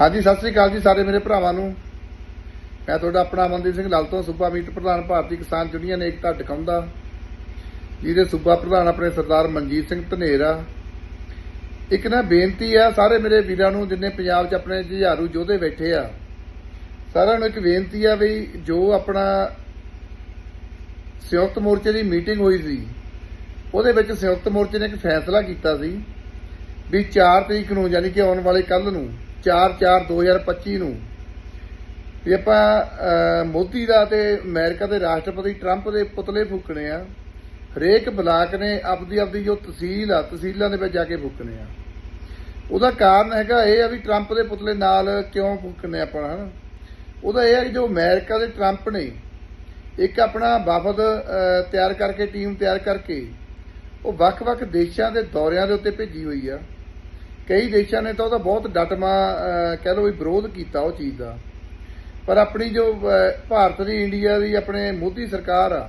ਹਾਂਜੀ, ਸਤਿ ਸ੍ਰੀ ਅਕਾਲ ਜੀ ਸਾਰੇ ਮੇਰੇ ਭਰਾਵਾਂ ਨੂੰ। ਮੈਂ ਤੁਹਾਡਾ ਆਪਣਾ ਅਮਨਦੀਪ ਸਿੰਘ ਲਾਲ ਤੋਂ ਸੂਬਾ ਮੀਤ ਪ੍ਰਧਾਨ ਭਾਰਤੀ ਕਿਸਾਨ ਯੂਨੀਅਨ ਏਕਤਾ ਟਿਕਾਉਂਦਾ। ਜਿਹਦੇ ਸੂਬਾ ਪ੍ਰਧਾਨ ਆਪਣੇ ਸਰਦਾਰ ਮਨਜੀਤ ਸਿੰਘ ਧਨੇਰਾ ਇੱਕ ਨਾ ਬੇਨਤੀ ਆ, ਸਾਰੇ ਮੇਰੇ ਵੀਰਾਂ ਨੂੰ ਜਿੰਨੇ ਪੰਜਾਬ 'ਚ ਆਪਣੇ ਜੁਝਾਰੂ ਯੋਧੇ ਬੈਠੇ ਆ, ਸਾਰਿਆਂ ਨੂੰ ਇੱਕ ਬੇਨਤੀ ਆ ਵੀ ਜੋ ਆਪਣਾ ਸੰਯੁਕਤ ਮੋਰਚੇ ਦੀ ਮੀਟਿੰਗ ਹੋਈ ਸੀ, ਉਹਦੇ ਵਿੱਚ ਸੰਯੁਕਤ ਮੋਰਚੇ ਨੇ ਇੱਕ ਫੈਸਲਾ ਕੀਤਾ ਸੀ ਵੀ 4 ਤਰੀਕ ਨੂੰ, ਯਾਨੀ ਕਿ ਆਉਣ ਵਾਲੇ ਕੱਲ ਨੂੰ 4/4/2025 ਨੂੰ। ਵੀ ਆਪਾਂ ਮੋਦੀ ਦਾ ਤੇ ਅਮਰੀਕਾ ਦੇ ਰਾਸ਼ਟਰਪਤੀ ਟਰੰਪ ਦੇ ਪੁਤਲੇ ਫੂਕਣੇ ਆ। ਹਰੇਕ ਬਲਾਕ ਨੇ ਆਪਦੀ ਆਪਦੀ ਜੋ ਤਹਿਸੀਲ ਆ, ਤਹਿਸੀਲਾਂ ਦੇ ਵਿੱਚ ਜਾ ਕੇ ਫੂਕਣੇ ਆ। ਉਹਦਾ ਕਾਰਨ ਹੈਗਾ ਇਹ ਆ ਵੀ ਟਰੰਪ ਦੇ ਪੁਤਲੇ ਨਾਲ ਕਿਉਂ ਫੂਕਣੇ ਆਪਾਂ, ਹਨ? ਉਹਦਾ ਇਹ ਹੈ ਕਿ ਜੋ ਅਮਰੀਕਾ ਦੇ ਟਰੰਪ ਨੇ, ਇੱਕ ਆਪਣਾ ਵਫਦ ਤਿਆਰ ਕਰਕੇ, ਟੀਮ ਤਿਆਰ ਕਰਕੇ, ਉਹ ਵੱਖ-ਵੱਖ ਦੇਸ਼ਾਂ ਦੇ ਦੌਰਿਆਂ ਦੇ ਉੱਤੇ ਭੇਜੀ ਹੋਈ ਆ। ਕਈ ਦੇਸ਼ਾਂ ਨੇ ਤਾਂ ਉਹਦਾ ਬਹੁਤ ਡਟਮਾ ਕਹਿ ਲਓ ਵੀ ਵਿਰੋਧ ਕੀਤਾ ਉਹ ਚੀਜ਼ ਦਾ। ਪਰ ਆਪਣੀ ਜੋ ਭਾਰਤ ਦੀ, ਇੰਡੀਆ ਦੀ ਆਪਣੇ ਮੋਦੀ ਸਰਕਾਰ ਆ,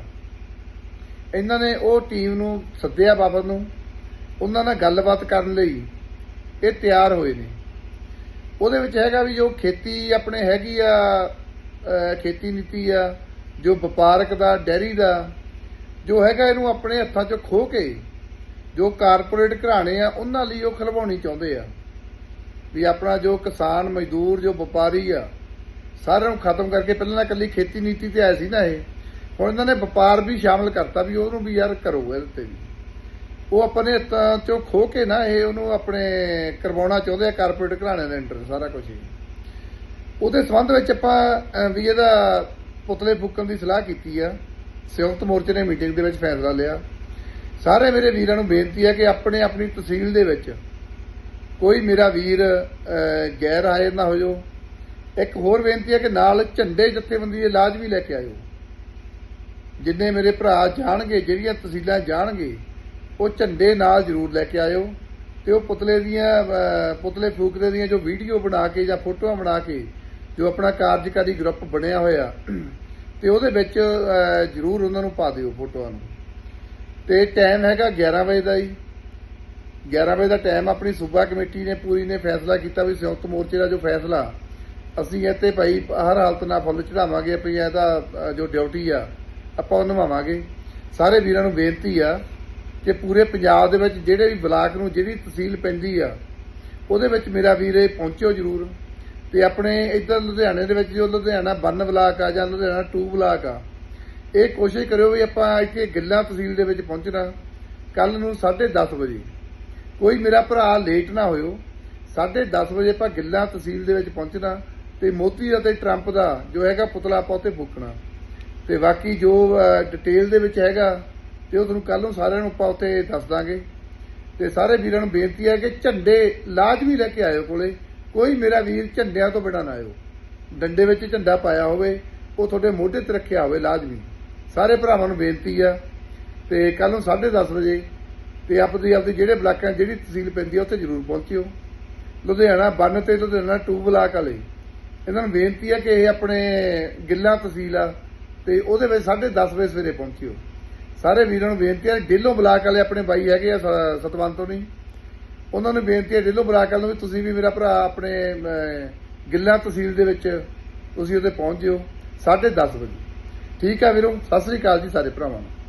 ਇਹਨਾਂ ਨੇ ਉਹ ਟੀਮ ਨੂੰ ਸੱਦਿਆ ਵਫਦ ਨੂੰ। ਉਹਨਾਂ ਨਾਲ ਗੱਲਬਾਤ ਕਰਨ ਲਈ ਇਹ ਤਿਆਰ ਹੋਏ ਨੇ। ਉਹਦੇ ਵਿੱਚ ਹੈਗਾ ਵੀ ਜੋ ਖੇਤੀ ਆਪਣੇ ਹੈਗੀ ਆ ਖੇਤੀ ਨੀਤੀ ਆ, ਜੋ ਵਪਾਰਕ ਦਾ, ਡੈਰੀ ਦਾ, ਜੋ ਹੈਗਾ ਇਹਨੂੰ ਆਪਣੇ ਹੱਥਾਂ 'ਚੋਂ ਖੋਹ ਕੇ ਜੋ ਕਾਰਪੋਰੇਟ ਘਰਾਣੇ ਆ, ਉਹਨਾਂ ਲਈ ਉਹ ਖਲਵਾਉਣੀ ਚਾਹੁੰਦੇ ਆ। ਵੀ ਆਪਣਾ ਜੋ ਕਿਸਾਨ, ਮਜ਼ਦੂਰ, ਜੋ ਵਪਾਰੀ ਆ, ਸਾਰਿਆਂ ਨੂੰ ਖਤਮ ਕਰਕੇ ਪਹਿਲਾਂ ਤਾਂ ਇਕੱਲੀ ਖੇਤੀ ਨੀਤੀ ਤੇ ਆਇਆ ਸੀ ਨਾ ਇਹ। ਹੁਣ ਇਹਨਾਂ ਨੇ ਵਪਾਰ ਵੀ ਸ਼ਾਮਲ ਕਰਤਾ ਵੀ ਉਹਨੂੰ ਵੀ ਯਾਰ ਕਰੋ ਇਹਦੇ ਤੇ ਵੀ। ਉਹ ਆਪਣੇ ਹੱਥਾਂ 'ਚੋਂ ਖੋਹ ਕੇ ਨਾ ਇਹ ਉਹਨੂੰ ਆਪਣੇ ਕਰਵਾਉਣਾ ਚਾਹੁੰਦੇ ਆ ਕਾਰਪੋਰੇਟ ਘਰਾਣੇ ਦੇ ਅੰਡਰ ਸਾਰਾ ਕੁਝ ਹੀ। ਉਹਦੇ ਸੰਬੰਧ ਵਿੱਚ ਆਪਾਂ ਵੀ ਇਹਦਾ ਪੁਤਲੇ ਫੂਕਣ ਦੀ ਸਲਾਹ ਕੀਤੀ ਆ। ਸੰਯੁਕਤ ਮੋਰਚੇ ਨੇ ਮੀਟਿੰਗ ਦੇ ਵਿੱਚ ਫੈਸਲਾ ਲਿਆ। ਸਾਰੇ ਮੇਰੇ ਵੀਰਾਂ ਨੂੰ ਬੇਨਤੀ ਹੈ ਕਿ ਆਪਣੇ ਆਪਣੀ ਤਹਿਸੀਲ ਦੇ ਵਿੱਚ ਕੋਈ ਮੇਰਾ ਵੀਰ ਗੈਰ ਹਾਜ਼ਰ ਨਾ ਹੋ ਜਾਓ ਇੱਕ ਹੋਰ ਬੇਨਤੀ ਹੈ ਕਿ ਨਾਲ ਝੰਡੇ ਜਥੇਬੰਦੀ ਦੇ ਇਲਾਜ ਵੀ ਲੈ ਕੇ ਆਇਓ। ਜਿੰਨੇ ਮੇਰੇ ਭਰਾ ਜਾਣਗੇ, ਜਿਹੜੀਆਂ ਤਹਿਸੀਲਾਂ ਜਾਣਗੇ, ਉਹ ਝੰਡੇ ਨਾਲ ਜ਼ਰੂਰ ਲੈ ਕੇ ਆਇਓ ਤੇ ਉਹ ਪੁਤਲੇ ਦੀਆਂ ਪੁਤਲੇ ਫੂਕਦੇ ਦੀਆਂ ਜੋ ਵੀਡੀਓ ਬਣਾ ਕੇ ਜਾਂ ਫੋਟੋਆਂ ਬਣਾ ਕੇ ਜੋ ਆਪਣਾ ਕਾਰਜਕਾਰੀ ਗਰੁੱਪ ਬਣਿਆ ਹੋਇਆ, ਤੇ ਉਹਦੇ ਵਿੱਚ ਜ਼ਰੂਰ ਉਹਨਾਂ ਨੂੰ ਪਾ ਦਿਓ ਫੋਟੋਆਂ ਨੂੰ। ਤੇ ਟਾਈਮ ਹੈਗਾ 11 ਵਜੇ ਦਾ ਹੀ 11 ਵਜੇ ਦਾ ਟਾਈਮ ਆਪਣੀ ਸੂਬਾ ਕਮੇਟੀ ਨੇ, ਪੂਰੀ ਨੇ ਫੈਸਲਾ ਕੀਤਾ ਵੀ ਸੰਯੁਕਤ ਮੋਰਚੇ ਦਾ ਜੋ ਫੈਸਲਾ, ਅਸੀਂ ਇੱਥੇ ਭਾਈ ਹਰ ਹਾਲਤ ਨਾਲ ਫੁੱਲ ਚੜਾਵਾਂਗੇ ਵੀ ਇਹਦਾ ਜੋ ਡਿਊਟੀ ਆ, ਆਪਾਂ ਉਹ ਨਿਭਾਵਾਂਗੇ ਸਾਰੇ ਵੀਰਾਂ ਨੂੰ ਬੇਨਤੀ ਆ ਕਿ ਪੂਰੇ ਪੰਜਾਬ ਦੇ ਵਿੱਚ ਜਿਹੜੇ ਵੀ ਬਲਾਕ ਨੂੰ ਜਿਹੜੀ ਤਹਿਸੀਲ ਪੈਂਦੀ ਆ, ਉਹਦੇ ਵਿੱਚ ਮੇਰਾ ਵੀਰ ਇਹ ਪਹੁੰਚਿਓ ਜ਼ਰੂਰ। ਤੇ ਆਪਣੇ ਇੱਧਰ ਲੁਧਿਆਣੇ ਦੇ ਵਿੱਚ ਜੋ ਲੁਧਿਆਣਾ ਬੰਨ ਬਲਾਕ ਆ ਜਾਂ ਲੁਧਿਆਣਾ 2 ਬਲਾਕ ਆ ਇਹ ਕੋਸ਼ਿਸ਼ ਕਰਿਓ ਵੀ ਆਪਾਂ ਇੱਥੇ ਗਿੱਲਾ ਤਹਿਸੀਲ ਦੇ ਵਿੱਚ ਪਹੁੰਚਣਾ। ਕੱਲ ਨੂੰ 10:30 ਵਜੇ। ਕੋਈ ਮੇਰਾ ਭਰਾ ਲੇਟ ਨਾ ਹੋਇਓ। 10:30 ਵਜੇ ਆਪਾਂ ਗਿੱਲਾ ਤਹਿਸੀਲ ਦੇ ਵਿੱਚ ਪਹੁੰਚਣਾ ਤੇ ਮੋਦੀ ਅਤੇ ਟਰੰਪ ਦਾ ਜੋ ਹੈਗਾ ਪੁਤਲਾ ਆਪਾਂ ਉੱਤੇ ਫੂਕਣਾ ਤੇ ਬਾਕੀ ਜੋ ਡਿਟੇਲ ਦੇ ਵਿੱਚ ਹੈਗਾ ਤੇ ਉਹ ਤੁਹਾਨੂੰ ਕੱਲ ਨੂੰ ਸਾਰਿਆਂ ਨੂੰ ਆਪਾਂ ਉੱਤੇ ਦੱਸ ਦਾਂਗੇ। ਤੇ ਸਾਰੇ ਵੀਰਾਂ ਨੂੰ ਬੇਨਤੀ ਹੈ ਕਿ ਝੰਡੇ ਲਾਜ਼ਮੀ ਲੈ ਕੇ ਆਇਓ ਕੋਲੇ। ਕੋਈ ਮੇਰਾ ਵੀਰ ਝੰਡਿਆਂ ਤੋਂ ਬਿਨਾਂ ਨਾ ਆਇਓ। ਡੰਡੇ ਵਿੱਚ ਝੰਡਾ ਪਾਇਆ ਹੋਵੇ, ਉਹ ਤੁਹਾਡੇ ਮੋਢੇ ਤੇ ਰੱਖਿਆ ਹੋਵੇ ਲਾਜ਼ਮੀ। ਸਾਰੇ ਭਰਾਵਾਂ ਨੂੰ ਬੇਨਤੀ ਆ ਤੇ ਕੱਲ ਨੂੰ 10:30 ਵਜੇ ਤੇ ਆਪਦੀ ਆਪਦੇ ਜਿਹੜੇ ਬਲਾਕਾਂ ਜਿਹੜੀ ਤਹਿਸੀਲ ਪੈਂਦੀ ਆ ਉੱਥੇ ਜ਼ਰੂਰ ਪਹੁੰਚਿਓ। ਲੁਧਿਆਣਾ ਬੰਨ ਤੇ ਲੁਧਿਆਣਾ 2 ਬਲਾਕ ਵਾਲੇ। ਇਹਨਾਂ ਨੂੰ ਬੇਨਤੀ ਆ ਕਿ ਇਹ ਆਪਣੇ ਗਿੱਲਾਂ ਤਹਿਸੀਲ ਆ ਤੇ ਉਹਦੇ ਵਿੱਚ 10:30 ਵਜੇ ਸਵੇਰੇ ਪਹੁੰਚਿਓ। ਸਾਰੇ ਵੀਰਾਂ ਨੂੰ ਬੇਨਤੀ ਆ ਡੇਲੋਂ ਬਲਾਕ ਵਾਲੇ ਆਪਣੇ ਬਾਈ ਹੈਗੇ ਆ ਸਤਵੰਤੋਂ ਨਹੀਂ ਉਹਨਾਂ ਨੂੰ ਬੇਨਤੀ ਹੈ ਡੇਲੋਂ ਬਲਾਕ ਵਾਲੇ ਨੂੰ ਵੀ ਤੁਸੀਂ ਵੀ ਮੇਰਾ ਭਰਾ ਆਪਣੇ ਅਮ, ਗਿੱਲਾਂ ਤਹਿਸੀਲ ਦੇ ਵਿੱਚ ਤੁਸੀਂ ਉਹਦੇ ਪਹੁੰਚ ਜਿਓ 10:30 ਵਜੇ। ਠੀਕ ਆ ਵੀਰੋ? ਸਤਿ ਸ੍ਰੀ ਅਕਾਲ ਜੀ ਸਾਰੇ ਭਰਾਵਾਂ ਨੂੰ।